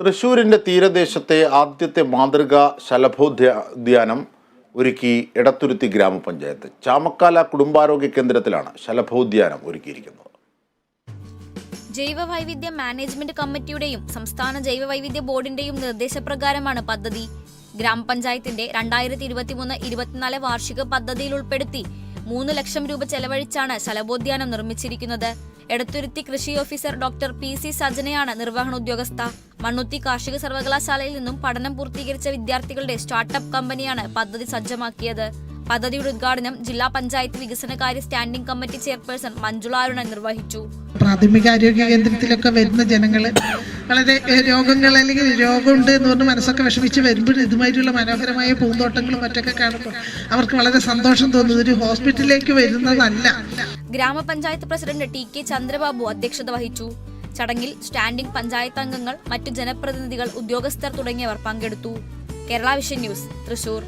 തൃശൂരിന്റെ തീരദേശത്തെ ആദ്യത്തെ മാതൃകാ ശലഭോദ്യാനം ഒരുക്കി എടത്തുരുത്തി ഗ്രാമപഞ്ചായത്ത്. ചാമക്കാല കുടുംബാരോഗ്യ കേന്ദ്രത്തിലാണ് ശലഭോദ്യാനം ഒരുക്കിയിരിക്കുന്നത്. ജൈവ വൈവിധ്യ മാനേജ്മെന്റ് കമ്മിറ്റിയുടെയും സംസ്ഥാന ജൈവവൈവിധ്യ ബോർഡിന്റെയും നിർദ്ദേശപ്രകാരമാണ് പദ്ധതി. ഗ്രാമപഞ്ചായത്തിന്റെ രണ്ടായിരത്തി ഇരുപത്തിമൂന്ന് ഇരുപത്തിനാല് വാർഷിക പദ്ധതിയിൽ ഉൾപ്പെടുത്തി മൂന്ന് ലക്ഷം രൂപ ചെലവഴിച്ചാണ് ശലഭോദ്യാനം നിർമ്മിച്ചിരിക്കുന്നത്. എടത്തുരുത്തി കൃഷി ഓഫീസർ ഡോക്ടർ പി സി സജനയാണ് നിർവഹണ ഉദ്യോഗസ്ഥ. മണ്ണുത്തി കാർഷിക സർവകലാശാലയിൽ നിന്നും പഠനം പൂർത്തീകരിച്ച വിദ്യാർത്ഥികളുടെ സ്റ്റാർട്ടപ്പ് കമ്പനിയാണ് പദ്ധതി സജ്ജമാക്കിയത്. പദ്ധതിയുടെ ഉദ്ഘാടനം ജില്ലാ പഞ്ചായത്ത് വികസനകാര്യ standing committee chairperson Manjula Arunan നിർവഹിച്ചു. പ്രാഥമിക ആരോഗ്യ കേന്ദ്രത്തിലൊക്കെ വരുന്ന ജനങ്ങൾ വളരെ രോഗങ്ങൾ അല്ലെങ്കിൽ രോഗമുണ്ട് എന്ന് പറഞ്ഞ് മനസ്സൊക്കെ വിഷമിച്ച് വരുമ്പോൾ ഇതുമായിട്ടുള്ള മനോഹരമായ പൂന്തോട്ടങ്ങളും മറ്റൊക്കെ കാണുമ്പോൾ അവർക്ക് വളരെ സന്തോഷം തോന്നുന്നത് ഒരു ഹോസ്പിറ്റലിലേക്ക് വരുന്നതല്ല. ഗ്രാമപഞ്ചായത്ത് പ്രസിഡന്റ് ടി കെ ചന്ദ്രബാബു അധ്യക്ഷത വഹിച്ചു. ചടങ്ങിൽ സ്റ്റാൻഡിംഗ് പഞ്ചായത്ത് അംഗങ്ങൾ മറ്റു ജനപ്രതിനിധികൾ ഉദ്യോഗസ്ഥർ തുടങ്ങിയവർ പങ്കെടുത്തു. Kerala vision news Thrissur.